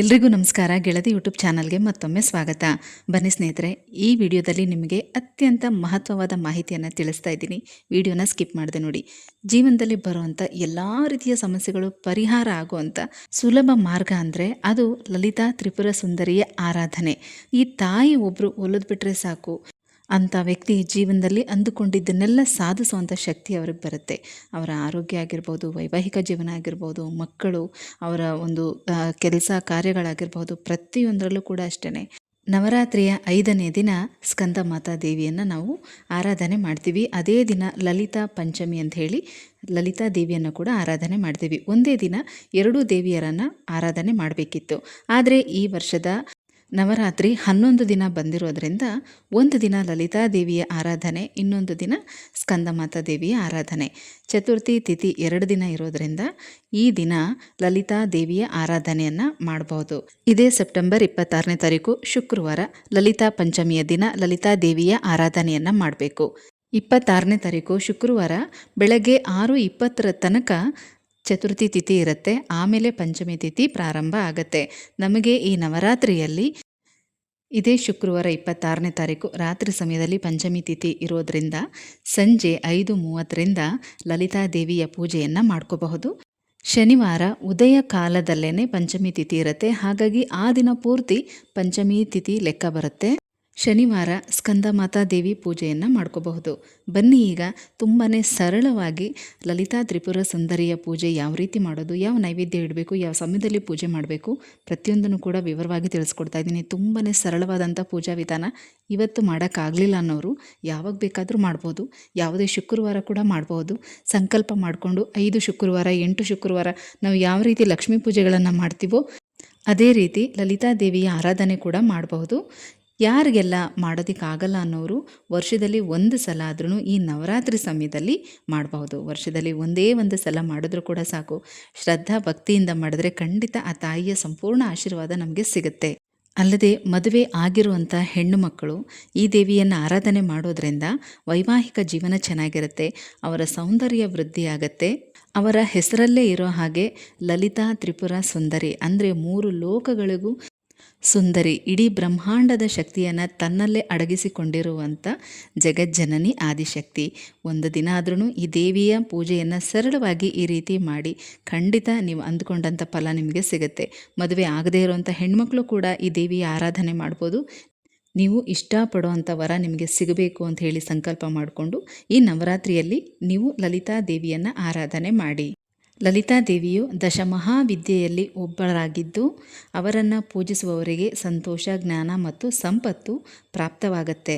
ಎಲ್ರಿಗೂ ನಮಸ್ಕಾರ. ಗೆಳತಿ ಯೂಟ್ಯೂಬ್ ಚಾನಲ್ಗೆ ಮತ್ತೊಮ್ಮೆ ಸ್ವಾಗತ. ಬನ್ನಿ ಸ್ನೇಹಿತರೆ, ಈ ವಿಡಿಯೋದಲ್ಲಿ ನಿಮಗೆ ಅತ್ಯಂತ ಮಹತ್ವವಾದ ಮಾಹಿತಿಯನ್ನು ತಿಳಿಸ್ತಾ ಇದ್ದೀನಿ. ವಿಡಿಯೋನ ಸ್ಕಿಪ್ ಮಾಡಿದೆ ನೋಡಿ. ಜೀವನದಲ್ಲಿ ಬರುವಂಥ ಎಲ್ಲ ರೀತಿಯ ಸಮಸ್ಯೆಗಳು ಪರಿಹಾರ ಆಗುವಂಥ ಸುಲಭ ಮಾರ್ಗ ಅಂದರೆ ಅದು ಲಲಿತಾ ತ್ರಿಪುರ ಸುಂದರಿಯ ಆರಾಧನೆ. ಈ ತಾಯಿ ಒಬ್ಬರು ಒಲಿದ್ಬಿಟ್ರೆ ಸಾಕು. ಅಂಥ ವ್ಯಕ್ತಿ ಜೀವನದಲ್ಲಿ ಅಂದುಕೊಂಡಿದ್ದನ್ನೆಲ್ಲ ಸಾಧಿಸುವಂಥ ಶಕ್ತಿ ಅವ್ರಿಗೆ ಬರುತ್ತೆ. ಅವರ ಆರೋಗ್ಯ ಆಗಿರ್ಬೋದು, ವೈವಾಹಿಕ ಜೀವನ ಆಗಿರ್ಬೋದು, ಮಕ್ಕಳು, ಅವರ ಒಂದು ಕೆಲಸ ಕಾರ್ಯಗಳಾಗಿರ್ಬೋದು ಪ್ರತಿಯೊಂದರಲ್ಲೂ ಕೂಡ ಅಷ್ಟೇ ನವರಾತ್ರಿಯ ಐದನೇ ದಿನ ಸ್ಕಂದ ಮಾತಾ ದೇವಿಯನ್ನು ನಾವು ಆರಾಧನೆ ಮಾಡ್ತೀವಿ. ಅದೇ ದಿನ ಲಲಿತಾ ಪಂಚಮಿ ಅಂತ ಹೇಳಿ ಲಲಿತಾ ದೇವಿಯನ್ನು ಕೂಡ ಆರಾಧನೆ ಮಾಡ್ತೀವಿ. ಒಂದೇ ದಿನ ಎರಡೂ ದೇವಿಯರನ್ನು ಆರಾಧನೆ ಮಾಡಬೇಕಿತ್ತು. ಆದರೆ ಈ ವರ್ಷದ ನವರಾತ್ರಿ ಹನ್ನೊಂದು ದಿನ ಬಂದಿರೋದ್ರಿಂದ ಒಂದು ದಿನ ಲಲಿತಾ ದೇವಿಯ ಆರಾಧನೆ, ಇನ್ನೊಂದು ದಿನ ಸ್ಕಂದಮಾತಾ ದೇವಿಯ ಆರಾಧನೆ. ಚತುರ್ಥಿ ತಿಥಿ ಎರಡು ದಿನ ಇರೋದ್ರಿಂದ ಈ ದಿನ ಲಲಿತಾ ದೇವಿಯ ಆರಾಧನೆಯನ್ನು ಮಾಡಬಹುದು ಇದೇ ಸೆಪ್ಟೆಂಬರ್ ಇಪ್ಪತ್ತಾರನೇ ತಾರೀಕು, ಶುಕ್ರವಾರ ಲಲಿತಾ ಪಂಚಮಿಯ ದಿನ ಲಲಿತಾ ದೇವಿಯ ಆರಾಧನೆಯನ್ನು ಮಾಡಬೇಕು. ಇಪ್ಪತ್ತಾರನೇ ತಾರೀಕು, ಶುಕ್ರವಾರ ಬೆಳಗ್ಗೆ ಆರು ಇಪ್ಪತ್ತರ ತನಕ ಚತುರ್ಥಿ ತಿಥಿ ಇರುತ್ತೆ. ಆಮೇಲೆ ಪಂಚಮಿ ತಿಥಿ ಪ್ರಾರಂಭ ಆಗುತ್ತೆ. ನಮಗೆ ಈ ನವರಾತ್ರಿಯಲ್ಲಿ ಇದೇ ಶುಕ್ರವಾರ ಇಪ್ಪತ್ತಾರನೇ ತಾರೀಕು ರಾತ್ರಿ ಸಮಯದಲ್ಲಿ ಪಂಚಮಿ ತಿಥಿ ಇರೋದರಿಂದ ಸಂಜೆ ಐದು ಮೂವತ್ತರಿಂದ ಲಲಿತಾ ದೇವಿಯ ಪೂಜೆಯನ್ನು ಮಾಡ್ಕೋಬಹುದು. ಶನಿವಾರ ಉದಯ ಕಾಲದಲ್ಲೇ ಪಂಚಮಿ ತಿಥಿ ಇರುತ್ತೆ. ಹಾಗಾಗಿ ಆ ದಿನ ಪೂರ್ತಿ ಪಂಚಮಿ ತಿಥಿ ಲೆಕ್ಕ ಬರುತ್ತೆ. ಶನಿವಾರ ಸ್ಕಂದ ಮಾತಾ ದೇವಿ ಪೂಜೆಯನ್ನು ಮಾಡ್ಕೋಬಹುದು. ಬನ್ನಿ ಈಗ ತುಂಬಾ ಸರಳವಾಗಿ ಲಲಿತಾ ತ್ರಿಪುರ ಸುಂದರಿಯ ಪೂಜೆ ಯಾವ ರೀತಿ ಮಾಡೋದು, ಯಾವ ನೈವೇದ್ಯ ಇಡಬೇಕು, ಯಾವ ಸಮಯದಲ್ಲಿ ಪೂಜೆ ಮಾಡಬೇಕು ಪ್ರತಿಯೊಂದನ್ನು ಕೂಡ ವಿವರವಾಗಿ ತಿಳಿಸ್ಕೊಡ್ತಾ ಇದ್ದೀನಿ. ತುಂಬಾ ಸರಳವಾದಂಥ ಪೂಜಾ ವಿಧಾನ. ಇವತ್ತು ಮಾಡೋಕ್ಕಾಗಲಿಲ್ಲ ಅನ್ನೋರು ಯಾವಾಗ ಬೇಕಾದರೂ ಮಾಡ್ಬೋದು, ಯಾವುದೇ ಶುಕ್ರವಾರ ಕೂಡ ಮಾಡ್ಬೋದು. ಸಂಕಲ್ಪ ಮಾಡಿಕೊಂಡು ಐದು ಶುಕ್ರವಾರ, ಎಂಟು ಶುಕ್ರವಾರ ನಾವು ಯಾವ ರೀತಿ ಲಕ್ಷ್ಮೀ ಪೂಜೆಗಳನ್ನು ಮಾಡ್ತೀವೋ, ಅದೇ ರೀತಿ ಲಲಿತಾ ದೇವಿಯ ಆರಾಧನೆ ಕೂಡ ಮಾಡಬಹುದು. ಯಾರಿಗೆಲ್ಲ ಮಾಡೋದಕ್ಕಾಗಲ್ಲ ಅನ್ನೋರು ವರ್ಷದಲ್ಲಿ ಒಂದು ಸಲ ಆದ್ರೂ ಈ ನವರಾತ್ರಿ ಸಮಯದಲ್ಲಿ ಮಾಡಬಹುದು. ವರ್ಷದಲ್ಲಿ ಒಂದೇ ಒಂದು ಸಲ ಮಾಡಿದ್ರೂ ಕೂಡ ಸಾಕು. ಶ್ರದ್ಧಾ ಭಕ್ತಿಯಿಂದ ಮಾಡಿದ್ರೆ ಖಂಡಿತ ಆ ತಾಯಿಯ ಸಂಪೂರ್ಣ ಆಶೀರ್ವಾದ ನಮಗೆ ಸಿಗುತ್ತೆ. ಅಲ್ಲದೆ ಮದುವೆ ಆಗಿರುವಂಥ ಹೆಣ್ಣು ಮಕ್ಕಳು ಈ ದೇವಿಯನ್ನು ಆರಾಧನೆ ಮಾಡೋದ್ರಿಂದ ವೈವಾಹಿಕ ಜೀವನ ಚೆನ್ನಾಗಿರುತ್ತೆ. ಅವರ ಸೌಂದರ್ಯ ವೃದ್ಧಿಯಾಗತ್ತೆ. ಅವರ ಹೆಸರಲ್ಲೇ ಇರೋ ಹಾಗೆ ಲಲಿತಾ ತ್ರಿಪುರ ಸುಂದರಿ ಅಂದರೆ ಮೂರು ಲೋಕಗಳಿಗೂ ಸುಂದರಿ, ಇಡೀ ಬ್ರಹ್ಮಾಂಡದ ಶಕ್ತಿಯನ್ನು ತನ್ನಲ್ಲೇ ಅಡಗಿಸಿಕೊಂಡಿರುವಂಥ ಜಗಜ್ಜನನಿ ಆದಿಶಕ್ತಿ. ಒಂದು ದಿನ ಆದ್ರೂ ಈ ದೇವಿಯ ಪೂಜೆಯನ್ನು ಸರಳವಾಗಿ ಈ ರೀತಿ ಮಾಡಿ ಖಂಡಿತ ನೀವು ಅಂದ್ಕೊಂಡಂಥ ಫಲ ನಿಮಗೆ ಸಿಗುತ್ತೆ. ಮದುವೆ ಆಗದೇ ಇರುವಂಥ ಹೆಣ್ಮಕ್ಳು ಕೂಡ ಈ ದೇವಿಯ ಆರಾಧನೆ ಮಾಡ್ಬೋದು. ನೀವು ಇಷ್ಟಪಡುವಂಥ ವರ ನಿಮಗೆ ಸಿಗಬೇಕು ಅಂತ ಹೇಳಿ ಸಂಕಲ್ಪ ಮಾಡಿಕೊಂಡು ಈ ನವರಾತ್ರಿಯಲ್ಲಿ ನೀವು ಲಲಿತಾ ದೇವಿಯನ್ನು ಆರಾಧನೆ ಮಾಡಿ. ಲಲಿತಾದೇವಿಯು ದಶಮಹಾವಿದ್ಯೆಯಲ್ಲಿ ಒಬ್ಬರಾಗಿದ್ದು ಅವರನ್ನು ಪೂಜಿಸುವವರಿಗೆ ಸಂತೋಷ, ಜ್ಞಾನ ಮತ್ತು ಸಂಪತ್ತು ಪ್ರಾಪ್ತವಾಗತ್ತೆ.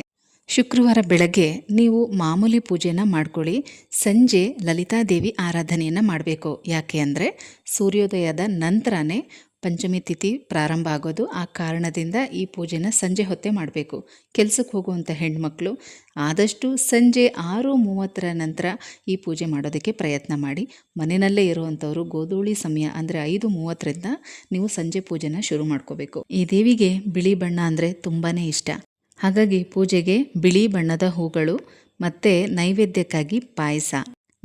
ಶುಕ್ರವಾರ ಬೆಳಗ್ಗೆ ನೀವು ಮಾಮೂಲಿ ಪೂಜೆನ ಮಾಡ್ಕೊಳ್ಳಿ, ಸಂಜೆ ಲಲಿತಾದೇವಿ ಆರಾಧನೆಯನ್ನು ಮಾಡಬೇಕು. ಯಾಕೆ ಅಂದರೆ ಸೂರ್ಯೋದಯದ ನಂತರನೇ ಪಂಚಮಿ ತಿಥಿ ಪ್ರಾರಂಭ ಆಗೋದು ಆ ಕಾರಣದಿಂದ ಈ ಪೂಜೆನ ಸಂಜೆ ಹೊತ್ತೆ ಮಾಡಬೇಕು. ಕೆಲಸಕ್ಕೆ ಹೋಗುವಂಥ ಹೆಣ್ಮಕ್ಳು ಆದಷ್ಟು ಸಂಜೆ ಆರು ಮೂವತ್ತರ ನಂತರ ಈ ಪೂಜೆ ಮಾಡೋದಕ್ಕೆ ಪ್ರಯತ್ನ ಮಾಡಿ. ಮನೆಯಲ್ಲೇ ಇರುವಂಥವರು ಗೋಧೂಳಿ ಸಮಯ ಅಂದರೆ ಐದು ಮೂವತ್ತರಿಂದ ನೀವು ಸಂಜೆ ಪೂಜೆನ ಶುರು ಮಾಡ್ಕೋಬೇಕು. ಈ ದೇವಿಗೆ ಬಿಳಿ ಬಣ್ಣ ಅಂದರೆ ತುಂಬಾ ಇಷ್ಟ. ಹಾಗಾಗಿ ಪೂಜೆಗೆ ಬಿಳಿ ಬಣ್ಣದ ಹೂಗಳು ಮತ್ತು ನೈವೇದ್ಯಕ್ಕಾಗಿ ಪಾಯಸ.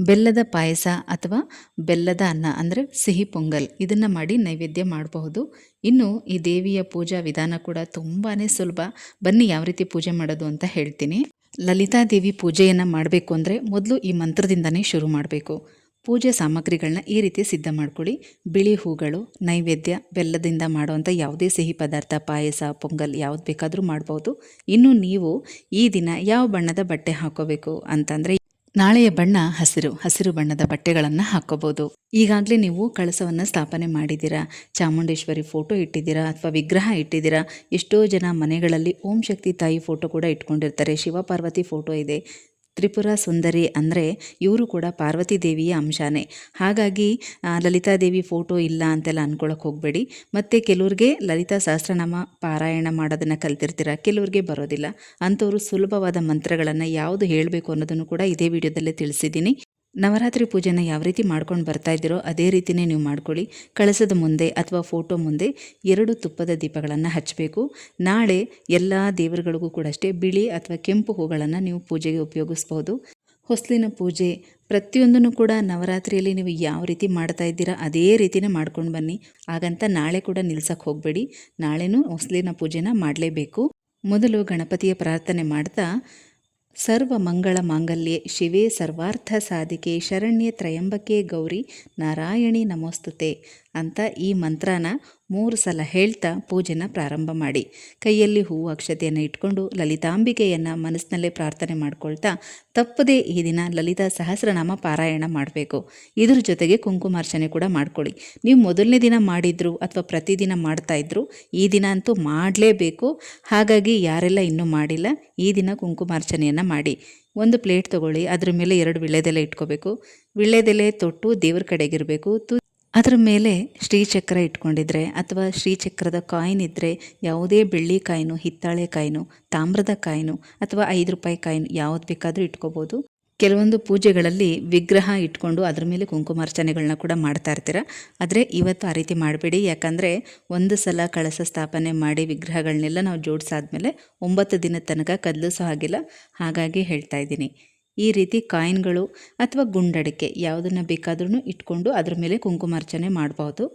ಬೆಲ್ಲದ ಪಾಯಸ ಅಥವಾ ಬೆಲ್ಲದ ಅನ್ನ, ಅಂದರೆ ಸಿಹಿ ಪೊಂಗಲ್, ಇದನ್ನು ಮಾಡಿ ನೈವೇದ್ಯ ಮಾಡಬಹುದು. ಇನ್ನು ಈ ದೇವಿಯ ಪೂಜಾ ವಿಧಾನ ಕೂಡ ತುಂಬಾ ಸುಲಭ. ಬನ್ನಿ ಯಾವ ರೀತಿ ಪೂಜೆ ಮಾಡೋದು ಅಂತ ಹೇಳ್ತೀನಿ. ಲಲಿತಾ ದೇವಿ ಪೂಜೆಯನ್ನು ಮಾಡಬೇಕು ಅಂದರೆ ಮೊದಲು ಈ ಮಂತ್ರದಿಂದನೇ ಶುರು ಮಾಡಬೇಕು. ಪೂಜೆ ಸಾಮಗ್ರಿಗಳನ್ನ ಈ ರೀತಿ ಸಿದ್ಧ ಮಾಡ್ಕೊಳ್ಳಿ. ಬಿಳಿ ಹೂಗಳು, ನೈವೇದ್ಯ, ಬೆಲ್ಲದಿಂದ ಮಾಡುವಂಥ ಯಾವುದೇ ಸಿಹಿ ಪದಾರ್ಥ, ಪಾಯಸ, ಪೊಂಗಲ್ ಯಾವ್ದು ಬೇಕಾದರೂ ಮಾಡ್ಬೋದು ಇನ್ನು ನೀವು ಈ ದಿನ ಯಾವ ಬಣ್ಣದ ಬಟ್ಟೆ ಹಾಕೋಬೇಕು ಅಂತಂದರೆ ನಾಳೆಯ ಬಣ್ಣ ಹಸಿರು ಹಸಿರು ಬಣ್ಣದ ಬಟ್ಟೆಗಳನ್ನು ಹಾಕೋಬಹುದು ಈಗಾಗಲೇ ನೀವು ಕಳಸವನ್ನು ಸ್ಥಾಪನೆ ಮಾಡಿದ್ದೀರಾ? ಚಾಮುಂಡೇಶ್ವರಿ ಫೋಟೋ ಇಟ್ಟಿದ್ದೀರಾ? ಅಥವಾ ವಿಗ್ರಹ ಇಟ್ಟಿದ್ದೀರಾ? ಎಷ್ಟೋ ಜನ ಮನೆಗಳಲ್ಲಿ ಓಂ ಶಕ್ತಿ ತಾಯಿ ಫೋಟೋ ಕೂಡ ಇಟ್ಕೊಂಡಿರ್ತಾರೆ. ಶಿವ ಪಾರ್ವತಿ ಫೋಟೋ ಇದೆ. ತ್ರಿಪುರ ಸುಂದರಿ ಅಂದರೆ ಇವರು ಕೂಡ ಪಾರ್ವತಿ ದೇವಿಯ ಅಂಶನೇ. ಹಾಗಾಗಿ ಲಲಿತಾದೇವಿ ಫೋಟೋ ಇಲ್ಲ ಅಂತೆಲ್ಲ ಅನ್ಕೊಳಕ್ಕೆ ಹೋಗಬೇಡಿ. ಮತ್ತು ಕೆಲವ್ರಿಗೆ ಲಲಿತಾ ಸಹಸ್ರನಾಮ ಪಾರಾಯಣ ಮಾಡೋದನ್ನು ಕಲ್ತಿರ್ತೀರ? ಕೆಲವ್ರಿಗೆ ಬರೋದಿಲ್ಲ. ಅಂಥವರು ಸುಲಭವಾದ ಮಂತ್ರಗಳನ್ನು ಯಾವುದು ಹೇಳಬೇಕು ಅನ್ನೋದನ್ನು ಕೂಡ ಇದೇ ವಿಡಿಯೋದಲ್ಲೇ ತಿಳಿಸಿದ್ದೀನಿ. ನವರಾತ್ರಿ ಪೂಜೆನ ಯಾವ ರೀತಿ ಮಾಡ್ಕೊಂಡು ಬರ್ತಾ ಇದ್ದೀರೋ ಅದೇ ರೀತಿಯೇ ನೀವು ಮಾಡ್ಕೊಳ್ಳಿ. ಕಳಸದ ಮುಂದೆ ಅಥವಾ ಫೋಟೋ ಮುಂದೆ ಎರಡು ತುಪ್ಪದ ದೀಪಗಳನ್ನು ಹಚ್ಚಬೇಕು ನಾಳೆ ಎಲ್ಲ ದೇವರುಗಳಿಗೂ ಕೂಡ ಅಷ್ಟೇ ಬಿಳಿ ಅಥವಾ ಕೆಂಪು ಹೂಗಳನ್ನು ನೀವು ಪೂಜೆಗೆ ಉಪಯೋಗಿಸ್ಬೋದು. ಹೊಸಲಿನ ಪೂಜೆ, ಪ್ರತಿಯೊಂದನ್ನು ಕೂಡ ನವರಾತ್ರಿಯಲ್ಲಿ ನೀವು ಯಾವ ರೀತಿ ಮಾಡ್ತಾ ಇದ್ದೀರಾ ಅದೇ ರೀತಿನೇ ಮಾಡ್ಕೊಂಡು ಬನ್ನಿ. ಹಾಗಂತ ನಾಳೆ ಕೂಡ ನಿಲ್ಸಕ್ಕೆ ಹೋಗಬೇಡಿ. ನಾಳೆನೂ ಹೊಸಲಿನ ಪೂಜೆನ ಮಾಡಲೇಬೇಕು. ಮೊದಲು ಗಣಪತಿಯ ಪ್ರಾರ್ಥನೆ ಮಾಡ್ತಾ ಸರ್ವ ಮಂಗಳ ಮಾಂಗಲ್ಯೆ ಶಿವೇ ಸರ್ವಾರ್ಥ ಸಾಧಿಕೆ ಶರಣ್ಯೆ ತ್ರಯಂಬಕೆ ಗೌರಿ ನಾರಾಯಣಿ ನಮೋಸ್ತುತೆ. ಅಂತ ಈ ಮಂತ್ರನ ಮೂರು ಸಲ ಹೇಳ್ತಾ ಪೂಜೆನ ಪ್ರಾರಂಭ ಮಾಡಿ. ಕೈಯಲ್ಲಿ ಹೂವು ಅಕ್ಷತೆಯನ್ನು ಇಟ್ಕೊಂಡು ಲಲಿತಾಂಬಿಕೆಯನ್ನು ಮನಸ್ಸಿನಲ್ಲೇ ಪ್ರಾರ್ಥನೆ ಮಾಡ್ಕೊಳ್ತಾ ತಪ್ಪದೇ ಈ ದಿನ ಲಲಿತಾ ಸಹಸ್ರನಾಮ ಪಾರಾಯಣ ಮಾಡಬೇಕು. ಇದ್ರ ಜೊತೆಗೆ ಕುಂಕುಮಾರ್ಚನೆ ಕೂಡ ಮಾಡ್ಕೊಳ್ಳಿ ನೀವು ಮೊದಲನೇ ದಿನ ಮಾಡಿದ್ರು ಅಥವಾ ಪ್ರತಿದಿನ ಮಾಡ್ತಾ ಇದ್ರು ಈ ದಿನ ಅಂತೂ ಮಾಡಲೇಬೇಕು. ಹಾಗಾಗಿ ಯಾರೆಲ್ಲ ಇನ್ನೂ ಮಾಡಿಲ್ಲ ಈ ದಿನ ಕುಂಕುಮಾರ್ಚನೆಯನ್ನು ಮಾಡಿ. ಒಂದು ಪ್ಲೇಟ್ ತಗೊಳ್ಳಿ. ಅದ್ರ ಮೇಲೆ ಎರಡು ವಿಳ್ಯದೆಲೆ ಇಟ್ಕೋಬೇಕು. ವಿಳ್ಯದೆಲೆ ತೊಟ್ಟು ದೇವ್ರ ಕಡೆಗಿರಬೇಕು. ತು ಅದರ ಮೇಲೆ ಶ್ರೀಚಕ್ರ ಇಟ್ಕೊಂಡಿದ್ರೆ ಅಥವಾ ಶ್ರೀಚಕ್ರದ ಕಾಯಿನ್ ಇದ್ದರೆ ಯಾವುದೇ ಬೆಳ್ಳಿ ಕಾಯಿನು, ಹಿತ್ತಾಳೆ ಕಾಯಿನು, ತಾಮ್ರದ ಕಾಯಿನು ಅಥವಾ ಐದು ರೂಪಾಯಿ ಕಾಯಿನು ಯಾವ್ದು ಬೇಕಾದರೂ ಇಟ್ಕೋಬೋದು. ಕೆಲವೊಂದು ಪೂಜೆಗಳಲ್ಲಿ ವಿಗ್ರಹ ಇಟ್ಕೊಂಡು ಅದ್ರ ಮೇಲೆ ಕುಂಕುಮಾರ್ಚನೆಗಳನ್ನ ಕೂಡ ಮಾಡ್ತಾ ಇರ್ತೀರ. ಆದರೆ ಇವತ್ತು ಆ ರೀತಿ ಮಾಡಬೇಡಿ. ಯಾಕಂದರೆ ಒಂದು ಸಲ ಕಳಸ ಸ್ಥಾಪನೆ ಮಾಡಿ ವಿಗ್ರಹಗಳನ್ನೆಲ್ಲ ನಾವು ಜೋಡಿಸಾದ್ಮೇಲೆ ಒಂಬತ್ತು ದಿನದ ತನಕ ಕದಲಿಸೋ ಹಾಗಿಲ್ಲ ಹಾಗಾಗಿ ಹೇಳ್ತಾ ಇದ್ದೀನಿ. ಈ ರೀತಿ ಕಾಯಿನ್ಗಳು ಅಥವಾ ಗುಂಡಡಿಕೆ ಯಾವುದನ್ನು ಬೇಕಾದ್ರೂ ಇಟ್ಕೊಂಡು ಅದ್ರ ಮೇಲೆ ಕುಂಕುಮಾರ್ಚನೆ ಮಾಡ್ಬೋದು.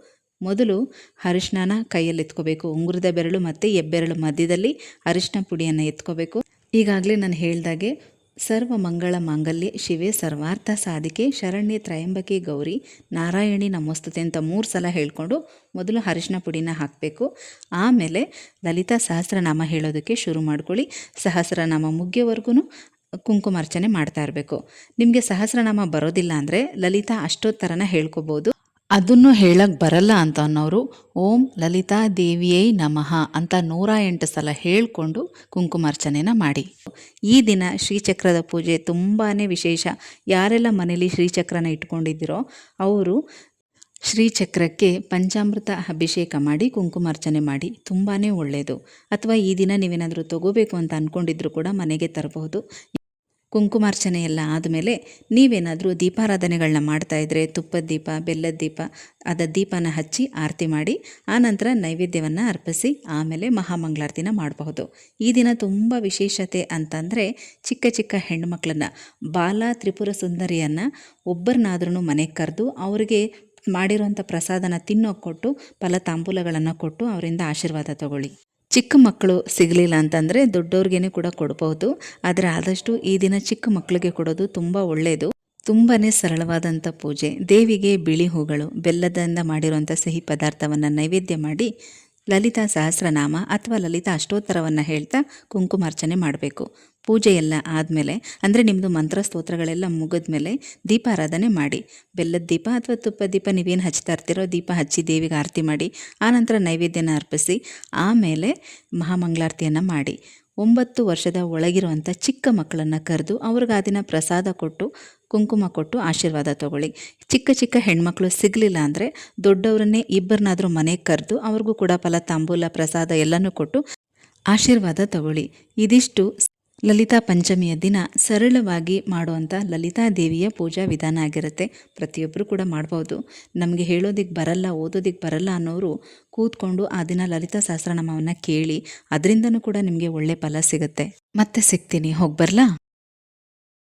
ಮೊದಲು ಅರಿಶಿನ ಕೈಯಲ್ಲಿ ಎತ್ಕೋಬೇಕು. ಉಂಗುರದ ಬೆರಳು ಮತ್ತು ಹೆಬ್ಬೆರಳು ಮಧ್ಯದಲ್ಲಿ ಅರಿಶಿನ ಪುಡಿಯನ್ನು ಎತ್ಕೋಬೇಕು. ಈಗಾಗಲೇ ನಾನು ಹೇಳ್ದಾಗೆ ಸರ್ವ ಮಂಗಳ ಮಾಂಗಲ್ಯ ಶಿವೆ ಸರ್ವಾರ್ಥ ಸಾಧಿಕೆ ಶರಣ್ಯ ತ್ರಯಂಬಕೆ ಗೌರಿ ನಾರಾಯಣಿ ನಮೋಸ್ತತೆ ಅಂತ ಮೂರು ಸಲ ಹೇಳ್ಕೊಂಡು ಮೊದಲು ಅರಿಶಿನ ಪುಡಿನ ಹಾಕಬೇಕು. ಆಮೇಲೆ ಲಲಿತಾ ಸಹಸ್ರನಾಮ ಹೇಳೋದಕ್ಕೆ ಶುರು ಮಾಡ್ಕೊಳ್ಳಿ. ಸಹಸ್ರನಾಮ ಮುಗಿಯೋವರೆಗೂ ಕುಂಕುಮಾರ್ಚನೆ ಮಾಡ್ತಾ ಇರಬೇಕು. ನಿಮಗೆ ಸಹಸ್ರನಾಮ ಬರೋದಿಲ್ಲ ಅಂದರೆ ಲಲಿತಾ ಅಷ್ಟೋತ್ತರನ ಹೇಳ್ಕೊಬೋದು. ಅದನ್ನು ಹೇಳಕ್ಕೆ ಬರಲ್ಲ ಅಂತ ಅನ್ನೋರು, ಓಂ ಲಲಿತಾ ದೇವಿಯೇ ನಮಃ ಅಂತ ನೂರ ಎಂಟು ಸಲ ಹೇಳಿಕೊಂಡು ಕುಂಕುಮಾರ್ಚನೆನ ಮಾಡಿ. ಈ ದಿನ ಶ್ರೀಚಕ್ರದ ಪೂಜೆ ತುಂಬಾ ವಿಶೇಷ. ಯಾರೆಲ್ಲ ಮನೇಲಿ ಶ್ರೀಚಕ್ರನ ಇಟ್ಕೊಂಡಿದ್ದೀರೋ ಅವರು ಶ್ರೀಚಕ್ರಕ್ಕೆ ಪಂಚಾಮೃತ ಅಭಿಷೇಕ ಮಾಡಿ ಕುಂಕುಮಾರ್ಚನೆ ಮಾಡಿ ತುಂಬಾ ಒಳ್ಳೆಯದು ಅಥವಾ ಈ ದಿನ ನೀವೇನಾದರೂ ತಗೋಬೇಕು ಅಂತ ಅಂದ್ಕೊಂಡಿದ್ರು ಕೂಡ ಮನೆಗೆ ತರಬಹುದು. ಕುಂಕುಮಾರ್ಚನೆ ಎಲ್ಲ ಆದಮೇಲೆ ನೀವೇನಾದರೂ ದೀಪಾರಾಧನೆಗಳನ್ನ ಮಾಡ್ತಾ ಇದ್ದರೆ ತುಪ್ಪದ ದೀಪ, ಬೆಲ್ಲದ ದೀಪ, ಅದ ದೀಪನ ಹಚ್ಚಿ ಆರತಿ ಮಾಡಿ ಆನಂತರ ನೈವೇದ್ಯವನ್ನು ಅರ್ಪಿಸಿ ಆಮೇಲೆ ಮಹಾಮಂಗಳಾರತಿನ ಮಾಡಬಹುದು. ಈ ದಿನ ತುಂಬ ವಿಶೇಷತೆ ಅಂತಂದರೆ ಚಿಕ್ಕ ಚಿಕ್ಕ ಹೆಣ್ಣುಮಕ್ಕಳನ್ನ ಬಾಲ ತ್ರಿಪುರ ಸುಂದರಿಯನ್ನು ಒಬ್ಬರನ್ನಾದ್ರೂ ಮನೆಗೆ ಕರೆದು ಅವರಿಗೆ ಮಾಡಿರುವಂಥ ಪ್ರಸಾದನ ತಿನ್ನೋಕೆ ಕೊಟ್ಟು ಫಲ ತಾಂಬೂಲಗಳನ್ನು ಕೊಟ್ಟು ಅವರಿಂದ ಆಶೀರ್ವಾದ ತಗೊಳ್ಳಿ. ಚಿಕ್ಕ ಮಕ್ಕಳು ಸಿಗಲಿಲ್ಲ ಅಂತಂದರೆ ದೊಡ್ಡವ್ರಿಗೇನೆ ಕೂಡ ಕೊಡಬಹುದು. ಆದರೆ ಆದಷ್ಟು ಈ ದಿನ ಚಿಕ್ಕ ಮಕ್ಕಳಿಗೆ ಕೊಡೋದು ತುಂಬ ಒಳ್ಳೆಯದು ತುಂಬಾ ಸರಳವಾದಂಥ ಪೂಜೆ. ದೇವಿಗೆ ಬಿಳಿ ಹೂಗಳು, ಬೆಲ್ಲದಿಂದ ಮಾಡಿರುವಂಥ ಸಿಹಿ ಪದಾರ್ಥವನ್ನು ನೈವೇದ್ಯ ಮಾಡಿ ಲಲಿತಾ ಸಹಸ್ರನಾಮ ಅಥವಾ ಲಲಿತಾ ಅಷ್ಟೋತ್ತರವನ್ನು ಹೇಳ್ತಾ ಕುಂಕುಮಾರ್ಚನೆ ಮಾಡಬೇಕು. ಪೂಜೆ ಎಲ್ಲ ಆದಮೇಲೆ, ಅಂದರೆ ನಿಮ್ಮದು ಮಂತ್ರ ಸ್ತೋತ್ರಗಳೆಲ್ಲ ಮುಗಿದ ಮೇಲೆ ಮಾಡಿ. ಬೆಲ್ಲದ ದೀಪ ಅಥವಾ ತುಪ್ಪ ದೀಪ, ನೀವೇನು ಹಚ್ತಾ ಇರ್ತೀರೋ ದೀಪ ಹಚ್ಚಿ ದೇವಿಗೆ ಆರತಿ ಮಾಡಿ ಆನಂತರ ನೈವೇದ್ಯನ ಅರ್ಪಿಸಿ, ಆಮೇಲೆ ಮಹಾಮಂಗಳಾರತಿಯನ್ನು ಮಾಡಿ. ಒಂಬತ್ತು ವರ್ಷದ ಒಳಗಿರುವಂಥ ಚಿಕ್ಕ ಮಕ್ಕಳನ್ನು ಕರೆದು ಅವ್ರಿಗೆ ಆ ದಿನ ಪ್ರಸಾದ ಕೊಟ್ಟು, ಕುಂಕುಮ ಕೊಟ್ಟು ಆಶೀರ್ವಾದ ತಗೊಳ್ಳಿ. ಚಿಕ್ಕ ಚಿಕ್ಕ ಹೆಣ್ಮಕ್ಳು ಸಿಗಲಿಲ್ಲ ಅಂದರೆ ದೊಡ್ಡವರನ್ನೇ ಇಬ್ಬರನ್ನಾದರೂ ಮನೆಗೆ ಕರೆದು ಅವ್ರಿಗೂ ಕೂಡ ಫಲ, ತಾಂಬೂಲ, ಪ್ರಸಾದ ಎಲ್ಲನೂ ಕೊಟ್ಟು ಆಶೀರ್ವಾದ ತಗೊಳ್ಳಿ. ಇದಿಷ್ಟು ಲಲಿತಾ ಪಂಚಮಿಯ ದಿನ ಸರಳವಾಗಿ ಮಾಡುವಂಥ ಲಲಿತಾ ದೇವಿಯ ಪೂಜಾ ವಿಧಾನ ಆಗಿರುತ್ತೆ. ಪ್ರತಿಯೊಬ್ಬರು ಕೂಡ ಮಾಡ್ಬೋದು. ನಮಗೆ ಹೇಳೋದಕ್ಕೆ ಬರಲ್ಲ ಓದೋದಕ್ಕೆ ಬರಲ್ಲ ಅನ್ನೋರು ಕೂತ್ಕೊಂಡು ಆ ದಿನ ಲಲಿತಾ ಸಹಸ್ರನಾಮವನ್ನು ಕೇಳಿ, ಅದರಿಂದನೂ ಕೂಡ ನಿಮಗೆ ಒಳ್ಳೆ ಫಲ ಸಿಗುತ್ತೆ. ಮತ್ತೆ ಸಿಗ್ತೀನಿ. ಹೋಗಿ